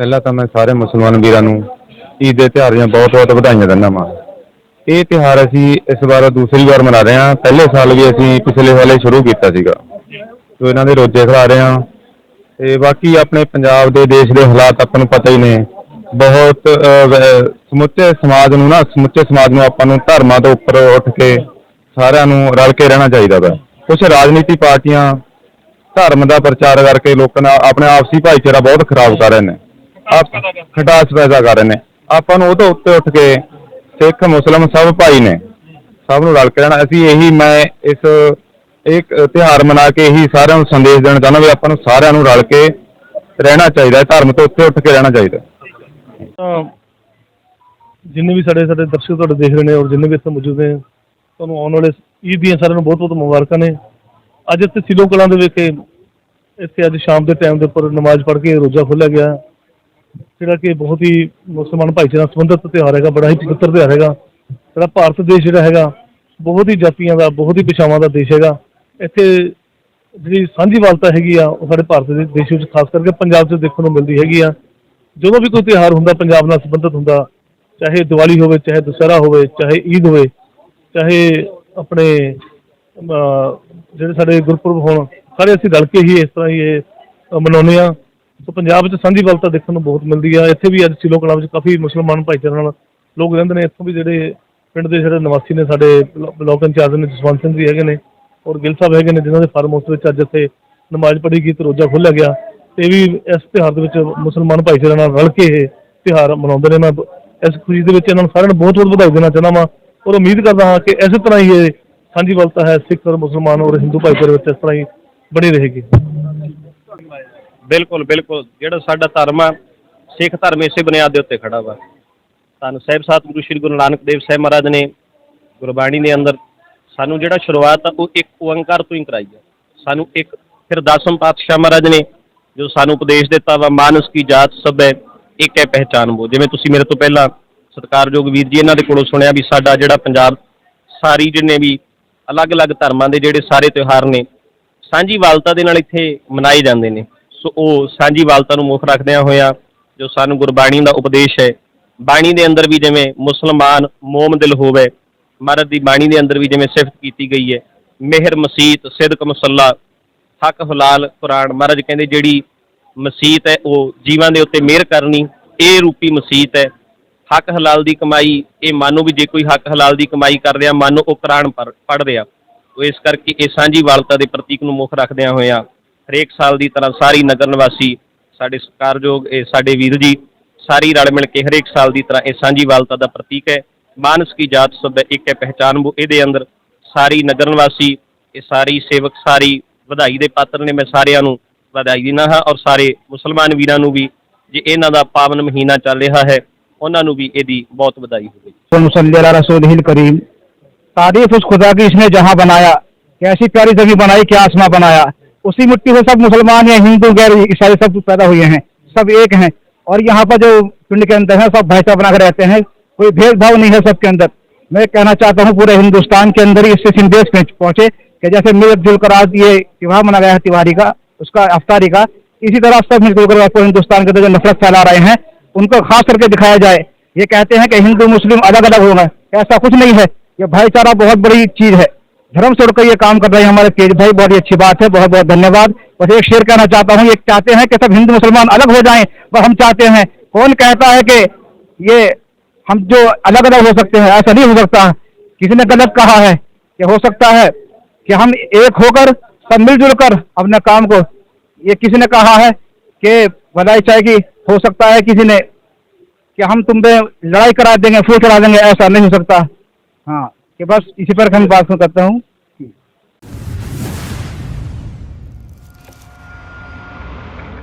ਪਹਿਲਾਂ ਤਾਂ ਮੈਂ ਸਾਰੇ ਮੁਸਲਮਾਨ ਵੀਰਾਂ ਨੂੰ ਈਦ ਦੇ ਤਿਉਹਾਰ ਦੀਆਂ ਬਹੁਤ-ਬਹੁਤ ਵਧਾਈਆਂ ਦਿੰਦਾ ਹਾਂ ਇਹ ਤਿਉਹਾਰ ਅਸੀਂ ਇਸ ਵਾਰ ਦੂਸਰੀ ਵਾਰ ਮਨਾ ਰਹੇ ਹਾਂ। ਪਹਿਲੇ ਸਾਲ ਵੀ ਅਸੀਂ ਪਿਛਲੇ ਸਾਲੇ ਸ਼ੁਰੂ ਕੀਤਾ ਸੀਗਾ। ਸੋ ਇਹਨਾਂ ਦੇ ਰੋਜ਼ੇ ਖੜਾ ਰਹੇ ਹਾਂ। ਤੇ ਬਾਕੀ ਆਪਣੇ ਪੰਜਾਬ ਦੇ, ਦੇਸ਼ ਦੇ ਹਾਲਾਤ ਆਪਾਂ ਨੂੰ ਪਤਾ ਹੀ ਨੇ। ਬਹੁਤ ਸਮੁੱਚੇ ਸਮਾਜ ਨੂੰ ਨਾ, ਸਮੁੱਚੇ ਸਮਾਜ ਨੂੰ ਆਪਾਂ ਨੂੰ ਧਰਮਾਂ ਤੋਂ ਉੱਪਰ ਉੱਠ ਕੇ ਸਾਰਿਆਂ ਨੂੰ ਰਲ ਕੇ ਰਹਿਣਾ ਚਾਹੀਦਾ ਵਾ। ਕੁਝ ਰਾਜਨੀਤੀ ਪਾਰਟੀਆਂ ਧਰਮ ਦਾ ਪ੍ਰਚਾਰ ਕਰਕੇ ਲੋਕਾਂ ਨਾਲ ਆਪਣੇ ਆਪਸੀ ਭਾਈਚਾਰਾ ਬਹੁਤ ਖਰਾਬ ਕਰ ਰਹੇ ਨੇ। ਆਪ ਖਟਾਸ ਪੈਦਾ ਕਰ ਰਹੇ ਨੇ। ਆਪਾਂ ਨੂੰ ਉਹ ਤੋਂ ਉੱਤੇ ਉੱਠ ਕੇ ਸਿੱਖ ਮੁਸਲਮਾਨ ਸਭ ਭਾਈ ਨੇ, ਸਭ ਨੂੰ ਰਲ ਕੇ ਰਹਿਣਾ। ਅਸੀਂ ਇਹੀ ਮੈਂ ਇਸ, ਇੱਕ ਤਿਉਹਾਰ ਮਨਾ ਕੇ ਇਹੀ ਸਾਰਿਆਂ ਨੂੰ ਸੰਦੇਸ਼ ਦੇਣਾ ਚਾਹੁੰਦਾ ਵੀ ਆਪਾਂ ਨੂੰ ਸਾਰਿਆਂ ਨੂੰ ਰਲ ਕੇ ਰਹਿਣਾ ਚਾਹੀਦਾ ਹੈ, ਧਰਮ ਤੋਂ ਉੱਤੇ ਉੱਠ ਕੇ ਰਹਿਣਾ ਚਾਹੀਦਾ ਤਾਂ ਜਿੰਨੇ ਵੀ ਸਾਡੇ ਸਾਡੇ ਦਰਸ਼ਕ ਤੁਹਾਡੇ ਦੇਖ ਰਹੇ ਨੇ ਔਰ ਜਿੰਨੇ ਵੀ ਇੱਥੇ ਮੌਜੂਦ ਨੇ, ਤੁਹਾਨੂੰ ਆਉਣ ਵਾਲੇ ਈਦ ਦੀਆਂ ਸਾਰਿਆਂ ਨੂੰ ਬਹੁਤ ਬਹੁਤ ਮੁਬਾਰਕਾਂ ਨੇ। ਅੱਜ ਇੱਥੇ ਸਿਲੋ ਕਲਾਂ ਦੇ ਵਿਖੇ ਇੱਥੇ ਅੱਜ ਸ਼ਾਮ ਦੇ ਟਾਈਮ ਦੇ ਉੱਪਰ ਨਮਾਜ਼ ਪੜ੍ਹ ਕੇ ਰੋਜ਼ਾ ਖੋਲ੍ਹਿਆ ਗਿਆ। ਜਿਹੜਾ ਕਿ ਬਹੁਤ ਹੀ ਮੁਸਲਮਾਨ ਭਾਈਚਾਰੇ ਨਾਲ ਸੰਬੰਧਿਤ ਤਿਉਹਾਰ ਹੈਗਾ, ਬੜਾ ਹੀ ਪਵਿੱਤਰ ਤਿਉਹਾਰ ਹੈਗਾ। ਜਿਹੜਾ ਭਾਰਤ ਦੇਸ਼ ਜਿਹੜਾ ਹੈਗਾ, ਬਹੁਤ ਹੀ ਜਾਤੀਆਂ ਦਾ, ਬਹੁਤ ਹੀ ਭਾਸ਼ਾਵਾਂ ਦਾ ਦੇਸ਼ ਹੈਗਾ। ਇੱਥੇ ਜਿਹੜੀ ਸਾਂਝੀਵਾਲਤਾ ਹੈਗੀ ਆ, ਉਹ ਸਾਡੇ ਭਾਰਤ ਦੇ ਦੇਸ਼ ਵਿੱਚ ਖਾਸ ਕਰਕੇ ਪੰਜਾਬ 'ਚ ਦੇਖਣ ਨੂੰ ਮਿਲਦੀ ਹੈਗੀ ਆ। ਜਦੋਂ ਵੀ ਕੋਈ ਤਿਉਹਾਰ ਹੁੰਦਾ, ਪੰਜਾਬ ਨਾਲ ਸੰਬੰਧਿਤ ਹੁੰਦਾ, ਚਾਹੇ ਦੀਵਾਲੀ ਹੋਵੇ, ਚਾਹੇ ਦੁਸਹਿਰਾ ਹੋਵੇ, ਚਾਹੇ ਈਦ ਹੋਵੇ, ਚਾਹੇ ਆਪਣੇ ਜਿਹੜੇ ਸਾਡੇ ਗੁਰਪੁਰਬ ਹੋਣ, ਸਾਰੇ ਅਸੀਂ ਰਲ ਕੇ ਹੀ ਇਸ ਤਰ੍ਹਾਂ ਹੀ ਇਹ ਮਨਾਉਂਦੇ ਆ ਸੋ ਪੰਜਾਬ ਵਿੱਚ ਸਾਂਝੀਵਾਲਤਾ ਦੇਖਣ ਨੂੰ ਬਹੁਤ ਮਿਲਦੀ ਆ। ਇੱਥੇ ਵੀ ਅੱਜ ਸਿਲੋ ਕਲਾਂ ਵਿੱਚ ਕਾਫੀ ਮੁਸਲਮਾਨ ਭਾਈਚਾਰੇ ਨਾਲ ਲੋਕ ਰਹਿੰਦੇ ਨੇ। ਇੱਥੋਂ ਵੀ ਜਿਹੜੇ ਪਿੰਡ ਦੇ ਜਿਹੜੇ ਨਿਵਾਸੀ ਨੇ ਸਾਡੇ ਬਲਾਕ ਇੰਚਾਰਜ ਨੇ, ਜਸਵੰਤ ਸਿੰਘ ਜੀ ਹੈਗੇ ਨੇ ਔਰ ਗਿੱਲ ਸਾਹਿਬ ਹੈਗੇ ਨੇ, ਜਿਨ੍ਹਾਂ ਦੇ ਫਾਰਮ ਹਾਊਸ ਵਿੱਚ ਅੱਜ ਇੱਥੇ ਨਮਾਜ਼ ਪੜ੍ਹੀ ਗਈ ਤੇ ਰੋਜ਼ਾ ਖੋਲ੍ਹਿਆ ਗਿਆ। ਤੇ ਵੀ ਇਸ ਤਿਉਹਾਰ ਦੇ ਵਿੱਚ ਮੁਸਲਮਾਨ ਭਾਈਚਾਰੇ ਨਾਲ ਰਲ ਕੇ ਇਹ ਤਿਉਹਾਰ ਮਨਾਉਂਦੇ ਨੇ। ਮੈਂ ਇਸ ਖੁਸ਼ੀ ਦੇ ਵਿੱਚ ਇਹਨਾਂ ਨੂੰ ਸਾਰਿਆਂ ਨੂੰ ਬਹੁਤ ਬਹੁਤ ਵਧਾਈ ਦੇਣਾ ਚਾਹੁੰਦਾ ਵਾਂ ਔਰ ਉਮੀਦ ਕਰਦਾ ਹਾਂ ਕਿ ਇਸੇ ਤਰ੍ਹਾਂ ਹੀ ਇਹ ਸਾਂਝੀਵਾਲਤਾ ਹੈ ਸਿੱਖ ਔਰ ਮੁਸਲਮਾਨ ਔਰ ਹਿੰਦੂ ਭਾਈਚਾਰੇ ਵਿੱਚ ਇਸ ਤਰ੍ਹਾਂ ਹੀ ਬਣੀ ਰਹੇਗੀ। ਬਿਲਕੁਲ ਬਿਲਕੁਲ। ਜਿਹੜਾ ਸਾਡਾ ਧਰਮ ਆ, ਸਿੱਖ ਧਰਮ ਇਸੇ ਬੁਨਿਆਦ ਦੇ ਉੱਤੇ ਖੜਾ ਵਾ। ਸਾਨੂੰ ਸਾਹਿਬ ਸਤਿਗੁਰੂ ਸ੍ਰੀ ਗੁਰੂ ਨਾਨਕ ਦੇਵ ਸਾਹਿਬ ਮਹਾਰਾਜ ਨੇ ਗੁਰਬਾਣੀ ਦੇ ਅੰਦਰ ਸਾਨੂੰ ਜਿਹੜਾ ਸ਼ੁਰੂਆਤ ਆ, ਉਹ ਇੱਕ ਓੰਕਾਰ ਤੋਂ ਹੀ ਕਰਾਈ ਆ। ਸਾਨੂੰ ਇੱਕ ਫਿਰ ਦਸਮ ਪਾਤਸ਼ਾਹ ਮਹਾਰਾਜ ਨੇ ਜੋ ਸਾਨੂੰ ਉਪਦੇਸ਼ ਦਿੱਤਾ ਵਾ, ਮਾਨਸ ਕੀ ਜਾਤ ਸਭ, ਇੱਕ ਹੈ ਪਹਿਚਾਨ ਬੋ। ਜਿਵੇਂ ਤੁਸੀਂ ਮੇਰੇ ਤੋਂ ਪਹਿਲਾਂ ਸਤਿਕਾਰਯੋਗ ਵੀਰ ਜੀ ਇਹਨਾਂ ਦੇ ਕੋਲੋਂ ਸੁਣਿਆ ਵੀ ਸਾਡਾ ਜਿਹੜਾ ਪੰਜਾਬ ਸਾਰੀ ਜਿੰਨੇ ਵੀ ਅਲੱਗ-ਅਲੱਗ ਧਰਮਾਂ ਦੇ ਜਿਹੜੇ ਸਾਰੇ ਤਿਉਹਾਰ ਨੇ, ਸਾਂਝੀ ਵਾਲਤਾ ਦੇ ਨਾਲ ਇੱਥੇ ਮਨਾਏ ਜਾਂਦੇ ਨੇ। ਸੋ ਉਹ ਸਾਂਝੀ ਵਾਲਤਾ ਨੂੰ ਮੁੱਖ ਰੱਖਦਿਆਂ ਹੋਇਆਂ ਜੋ ਸਾਨੂੰ ਗੁਰਬਾਣੀ ਦਾ ਉਪਦੇਸ਼ ਹੈ। ਬਾਣੀ ਦੇ ਅੰਦਰ ਵੀ ਜਿਵੇਂ ਮੁਸਲਮਾਨ ਮੋਮ ਦਿਲ ਹੋਵੇ, ਮਰਦ ਦੀ ਬਾਣੀ ਦੇ ਅੰਦਰ ਵੀ ਜਿਵੇਂ ਸਿਫਤ ਕੀਤੀ ਗਈ ਹੈ। ਮਿਹਰ ਮਸੀਤ, ਸਿਦਕ ਮੁਸੱਲਾ, ਹੱਕ ਹਲਾਲ, ਕੁਰਾਨ ਮਹਾਰਾਜ ਕਹਿੰਦੇ ਜਿਹੜੀ ਮਸੀਤ ਹੈ ਉਹ ਜੀਵਾਂ ਦੇ ਉੱਤੇ ਮਿਹਰ ਕਰਨੀ, ਇਹ ਰੂਪੀ ਮਸੀਤ ਹੈ। ਹੱਕ ਹਲਾਲ ਦੀ ਕਮਾਈ, ਇਹ ਮਾਨੋ ਵੀ ਜੇ ਕੋਈ ਹੱਕ ਹਲਾਲ ਦੀ ਕਮਾਈ ਕਰ ਰਿਹਾ, ਮਾਨੋ ਉਹ ਕੁਰਾਨ ਪੜ੍ਹਦੇ ਆ ਤੋ ਇਸ ਕਰਕੇ ਇਹ ਸਾਂਝੀ ਵਾਲਤਾ ਦੇ ਪ੍ਰਤੀਕ ਨੂੰ ਮੁੱਖ ਰੱਖਦਿਆਂ ਹੋਇਆਂ ਹਰੇਕ ਸਾਲ ਦੀ ਤਰ੍ਹਾਂ ਸਾਰੀ ਨਗਰ ਨਿਵਾਸੀ ਸਾਡੇ ਸਤਿਕਾਰਯੋਗ ਇਹ ਸਾਡੇ ਵੀਰ ਜੀ ਸਾਰੀ ਰਲ ਮਿਲ ਕੇ ਹਰੇਕ ਸਾਲ ਦੀ ਤਰ੍ਹਾਂ ਇਹ ਸਾਂਝੀਵਾਲਤਾ ਦਾ ਪ੍ਰਤੀਕ ਹੈ ਮਾਨਸ ਕੀ ਜਾਤ ਸਭ ਹੈ ਇੱਕ ਹੈ ਪਹਿਚਾਨ ਬੋ ਇਹਦੇ ਅੰਦਰ ਸਾਰੀ ਨਗਰ ਨਿਵਾਸੀ ਇਹ ਸਾਰੀ ਸੇਵਕ ਸਾਰੀ ਵਧਾਈ ਦੇ ਪਾਤਰ ਨੇ ਮੈਂ ਸਾਰਿਆਂ ਨੂੰ ਵਧਾਈ ਦਿੰਦਾ ਹਾਂ ਔਰ ਸਾਰੇ ਮੁਸਲਮਾਨ ਵੀਰਾਂ ਨੂੰ ਵੀ ਜੇ ਇਹਨਾਂ ਦਾ ਪਾਵਨ ਮਹੀਨਾ ਚੱਲ ਰਿਹਾ ਹੈ ਉਹਨਾਂ ਨੂੰ ਵੀ ਇਹਦੀ ਬਹੁਤ ਵਧਾਈ ਹੋਵੇ मुसल्ली रसूल करीम तारीफ उस खुदा की इसने जहाँ बनाया कैसी प्यारी जगह बनाई क्या आसमां बनाया उसी मिट्टी से सब मुसलमान या हिंदू, गैर ईसाई सब पैदा हुए हैं, सब एक हैं। और यहाँ पर जो पिंड के अंदर है, सब भाईचारा बनाकर रहते हैं, कोई भेदभाव नहीं है सबके अंदर। मैं कहना चाहता हूँ, पूरे हिंदुस्तान के अंदर ही इससे संदेश पहुँचे कि जैसे मिलजुल कर आज ये त्योहार मनाया गया है, तिवारी का, उसका अफ्तारी का, इसी तरह सब मिलजुल कर आपको हिंदुस्तान के अंदर जो नफरत फैला रहे हैं, उनको खास करके दिखाया जाए। ये कहते हैं कि हिंदू, मुस्लिम अलग अलग होंगे ऐसा कुछ नहीं है। ये भाईचारा बहुत बड़ी चीज़ है। धर्म छोड़कर ये काम कर रहे हैं हमारे तेज भाई, बहुत ही अच्छी बात है, बहुत बहुत धन्यवाद। बस एक शेर कहना चाहता हूँ, ये चाहते हैं कि सब हिंदू मुसलमान अलग हो जाएँ पर हम चाहते हैं। कौन कहता है कि ये हम जो अलग अलग हो सकते हैं, ऐसा नहीं हो सकता। किसी ने गलत कहा है? कि हो सकता है कि हम एक होकर, सब मिलजुल कर अपने काम को। ये किसी ने कहा है कि भलाई चाहेगी हो सकता है किसी ने कि हम तुम पे लड़ाई करा देंगे, फूल चढ़ा देंगे, ऐसा नहीं हो सकता। हाँ कि बस इसी पर हम बात करता हूँ